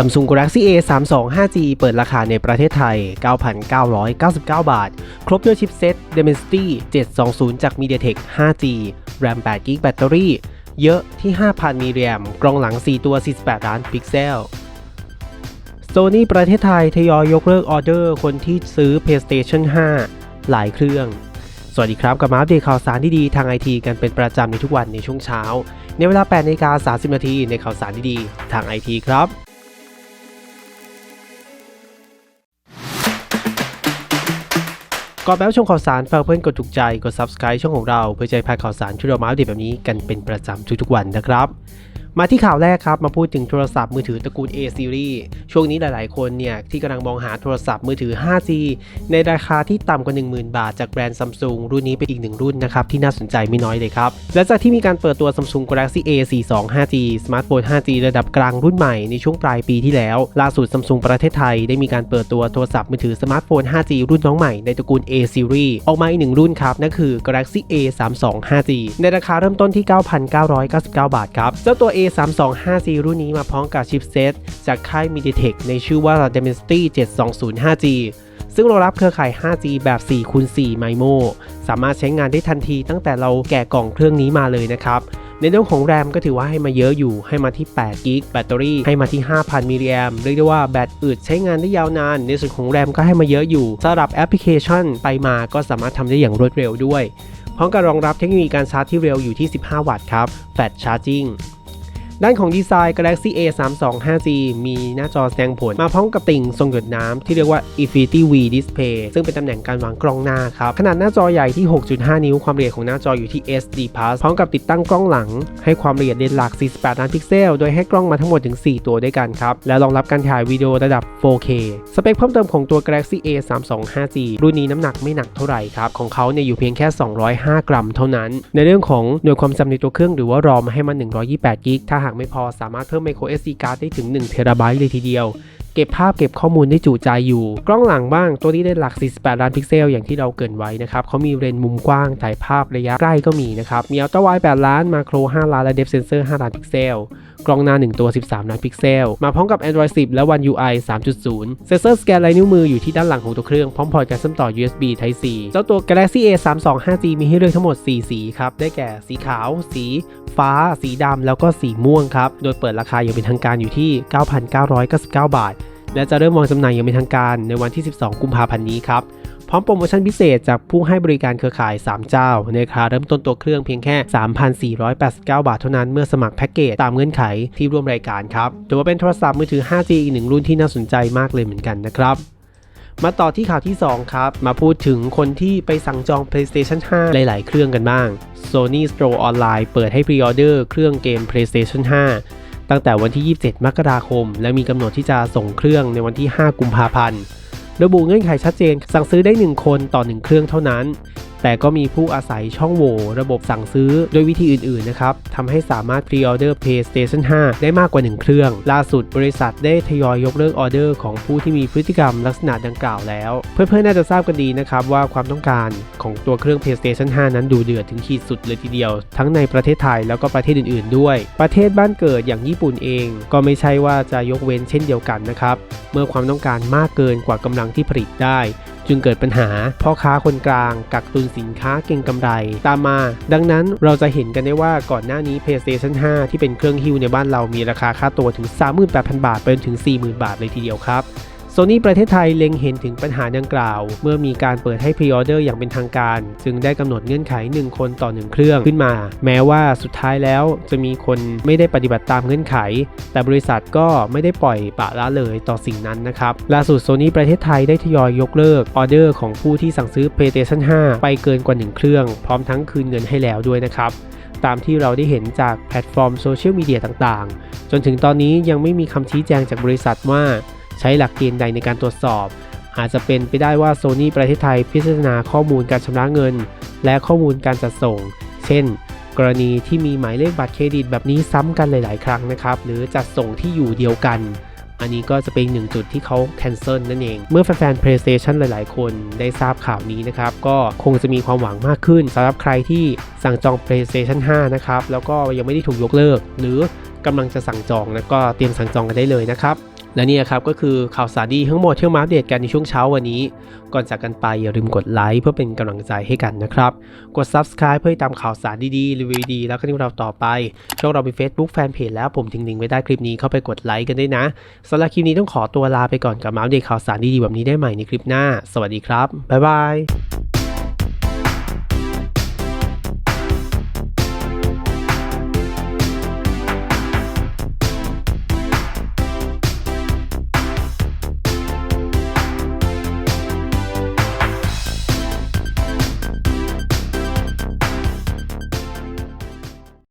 Samsung Galaxy A 3 2 5G เปิดราคาในประเทศไทย 9,999 บาท ครบด้วยชิปเซ็ต Dimensity 720 จาก MediaTek 5G RAM 8 g b แบตเตอรี่ เยอะที่ 5,000 มิลลิแอมกล้องหลัง 4 ตัว 48 ล้านพิกเซล Sony ประเทศไทยทยอยยกเลิกออเดอร์คนที่ซื้อ PlayStation 5 หลายเครื่องสวัสดีครับกับมาอัปเดตข่าวสารดีๆทางไอทีกันเป็นประจำในทุกวันในช่วงเช้า ในเวลา8นาฬิกา30 นาทีในข่าวสารดีๆทางไอทีครับ ก่อนไปรับชมข่าวสารฝากเพื่อนกดถูกใจ กด subscribe ช่องของเรา เพื่อจะได้พาข่าวสารชุดเรามาอัปเดตแบบนี้กันเป็นประจำทุกๆวันนะครับ มาที่ข่าวแรกครับ มาพูดถึงโทรศัพท์มือถือตระกูล A series ช่วงนี้หลายๆ คนเนี่ย ที่กำลังมองหาโทรศัพท์มือถือ 5G ในราคาที่ต่ำกว่า 10,000 บาทจากแบรนด์ Samsung รุ่นนี้เป็นอีกหนึ่งรุ่นนะครับ ที่น่าสนใจไม่น้อยเลยครับและจากที่มีการเปิดตัว Samsung Galaxy A 42 5G สมาร์ทโฟน 5G ระดับกลางรุ่นใหม่ในช่วงปลายปีที่แล้ว ล่าสุด Samsung ประเทศไทยได้มีการเปิดตัวโทรศัพท์มือถือสมาร์ทโฟน 5G รุ่นน้องใหม่ในตระกูล A series ออกมาอีกหนึ่งรุ่นครับนั่นคือ Galaxy A 32 5G ในราคาเริ่มต้นที่ 9,999 บาทครับเจ้าตัว A 32 5G รุ่นนี้มาพร้อมกับชิปเซตจากค่าย MediaTek ในชื่อว่า Dimensity 720 5G ซึ่งรองรับเครือข่าย 5G แบบ4คูณ4 MIMO สามารถใช้งานได้ทันทีตั้งแต่เราแกะกล่องเครื่องนี้มาเลยนะครับ ในเรื่องของแรมก็ถือว่าให้มาเยอะอยู่ ให้มาที่8กิกแบตเตอรี่ ให้มาที่ 5,000มิลลิแอมเรียกได้ว่าแบตอึดใช้งานได้ยาวนาน ในส่วนของแรมก็ให้มาเยอะอยู่สำหรับแอปพลิเคชันไปมาก็สามารถทำได้อย่างรวดเร็วด้วยพร้อมกับรองรับเทคโนโลยีการชาร์จที่เร็วอยู่ที่ 15 วัตต์ครับ Fast Charging ด้านของดีไซน์ Galaxy A 3 2 5G มีหน้าจอแสดงผล มาพร้อมกับติ่งทรงหยดน้ำที่เรียกว่า Infinity V Display ซึ่งเป็นตำแหน่งการวางกล้องหน้าครับ ขนาดหน้าจอใหญ่ที่ 6.5 นิ้ว ความละเอียดของหน้าจออยู่ที่ SD Plus พร้อมกับติดตั้งกล้องหลัง ให้ความละเอียดเลนส์หลัก 48 ล้านพิกเซล โดยให้กล้องมาทั้งหมดถึง 4 ตัวด้วยกันครับ และรองรับการถ่ายวิดีโอระดับ 4K สเปคเพิ่มเติมของตัว Galaxy A 3 2 5G รุ่นนี้น้ำหนักไม่หนักเท่าไหร่ครับ ของเขาเนี่ยอยู่เพียงแค่ 205 กรัม เท่านั้น ในเรื่องของหน่วยความจำในตัวเครื่องหรือว่ารอมาให้มัน128กิกถ้าหากไม่พอสามารถเพิ่ม micro SD card ได้ถึง1เทราไบต์เลยทีเดียวเก็บภาพเก็บข้อมูลได้จุใจอยู่ กล้องหลังบ้างตัวนี้ได้หลัก 48 ล้านพิกเซล อย่างที่เราเกินไว้นะครับเขามีเรนส์มุมกว้างถ่ายภาพระยะใกล้ก็มีนะครับมีอัลตร้าไวด์8ล้านมาโคร 5 ล้านและเดฟเซนเซอร์ 5 ล้านพิกเซลกล้องหน้า 1 ตัว 13 ล้านพิกเซล มาพร้อมกับ Android 10 และ One UI 3.0 เซนเซอร์สแกนลายนิ้วมืออยู่ที่ด้านหลังของตัวเครื่อง พร้อมพอร์ตการเชื่อมต่อ USB Type C เจ้าตัว Galaxy A 3 2 5G มีให้เลือกทั้งหมด 4 สีครับ ได้แก่สีขาว สีฟ้า สีดำ แล้วก็สีม่วงครับ โดยเปิดราคาอย่างเป็นทางการอยู่ที่ 9,999 บาท และจะเริ่มวางจำหน่ายอย่างเป็นทางการในวันที่ 12 กุมภาพันธ์นี้ครับ พร้อมโปรโมชั่นพิเศษจากผู้ให้บริการเครือข่าย 3 เจ้า ในราคาเริ่มต้นตัวเครื่องเพียงแค่ 3,489 บาทเท่านั้นเมื่อสมัครแพ็กเกจตามเงื่อนไขที่ร่วมรายการครับถือว่าเป็นโทรศัพท์มือถือ 5G อีกหนึ่งรุ่นที่น่าสนใจมากเลยเหมือนกันนะครับมาต่อที่ข่าวที่ 2 ครับ มาพูดถึงคนที่ไปสั่งจอง PlayStation 5 หลาย ๆ เครื่องกันบ้าง Sony Store Online เปิดให้พรีออเดอร์เครื่องเกม PlayStation 5 ตั้งแต่วันที่ 27 มกราคม และมีกำหนดที่จะส่งเครื่องในวันที่ 5 กุมภาพันธ์ ระบุเงื่อนไขชัดเจน สั่งซื้อได้ 1 คนต่อ 1 เครื่องเท่านั้น แต่ก็มีผู้อาศัยช่องโหว่ระบบสั่งซื้อโดยวิธีอื่นๆนะครับทำให้สามารถพรีออเดอร์ PlayStation 5 ได้มากกว่า 1 เครื่อง ล่าสุดบริษัทได้ทยอยยกเลิกออเดอร์ของผู้ที่มีพฤติกรรมลักษณะดังกล่าวแล้ว เพื่อนๆน่าจะทราบกันดีนะครับว่าความต้องการของตัวเครื่อง PlayStation 5 นั้นดูเดือดถึงขีดสุดเลยทีเดียว ทั้งในประเทศไทยแล้วก็ประเทศอื่นๆ ด้วย ประเทศบ้านเกิดอย่างญี่ปุ่นเอง ก็ไม่ใช่ว่าจะยกเว้นเช่นเดียวกันนะครับเมื่อความต้องการมากเกินกว่ากำลังที่ผลิตได้ จึงเกิดปัญหาพ่อค้าคนกลาง กักตุนสินค้าเก่งกำไร ตามมา ดังนั้นเราจะเห็นกันได้ว่าก่อนหน้านี้ PlayStation 5 ที่เป็นเครื่องฮิ้วในบ้านเรามีราคาค่าตัวถึง 38,000 บาทไปจนถึง 40,000 บาทเลยทีเดียวครับ โซนี่ประเทศไทยเล็งเห็นถึงปัญหาดังกล่าว เมื่อมีการเปิดให้พรีออเดอร์อย่างเป็นทางการ จึงได้กำหนดเงื่อนไข 1 คนต่อ 1 เครื่องขึ้นมา แม้ว่าสุดท้ายแล้วจะมีคนไม่ได้ปฏิบัติตามเงื่อนไข แต่บริษัทก็ไม่ได้ปล่อยปะละเลยต่อสิ่งนั้นนะครับล่าสุดโซนี่ประเทศไทยได้ทยอยยกเลิกออเดอร์ของผู้ที่สั่งซื้อ PlayStation 5 ไปเกินกว่า 1 เครื่อง พร้อมทั้งคืนเงินให้แล้วด้วยนะครับตามที่เราได้เห็นจากแพลตฟอร์มโซเชียลมีเดียต่างๆ จนถึงตอนนี้ยังไม่มีคำชี้แจงจากบริษัทว่า ใช้หลักเกณฑ์ใดในการตรวจสอบ อาจจะเป็นไปได้ว่า Sony ประเทศไทยพิจารณาข้อมูลการชำระเงิน และข้อมูลการจัดส่ง เช่น กรณีที่มีหมายเลขบัตรเครดิตแบบนี้ซ้ำกันหลาย ๆ ครั้งนะครับ หรือจัดส่งที่อยู่เดียวกันอันนี้ก็จะเป็นหนึ่งจุดที่เขา cancel นั่นเอง เมื่อแฟนๆ PlayStation หลายๆ คนได้ทราบข่าวนี้นะครับ ก็คงจะมีความหวังมากขึ้นสำหรับใครที่สั่งจอง PlayStation 5 นะครับ แล้วก็ยังไม่ได้ถูกยกเลิก หรือกำลังจะสั่งจองแล้วก็เตรียมสั่งจองกันได้เลยนะครับ และนี่ครับก็คือข่าวสารดีทั้งหมดที่มาอัปเดตกันในช่วงเช้าวันนี้ ก่อนจากกันไปอย่าลืมกดไลค์เพื่อเป็นกำลังใจให้กันนะครับ กด Subscribe เพื่อตามข่าวสารดีๆรีวิวดี แล้วก็ที่เราต่อไป ช่องเรามี Facebook Fanpage แล้วผมทิ้งลิงก์ไว้ใต้คลิปนี้เข้าไปกดไลค์กันด้วยนะสำหรับคลิปนี้ต้องขอตัวลาไปก่อนกับมาอัปเดตข่าวสารดีๆแบบนี้ได้ใหม่ในคลิปหน้า สวัสดีครับบ๊ายบาย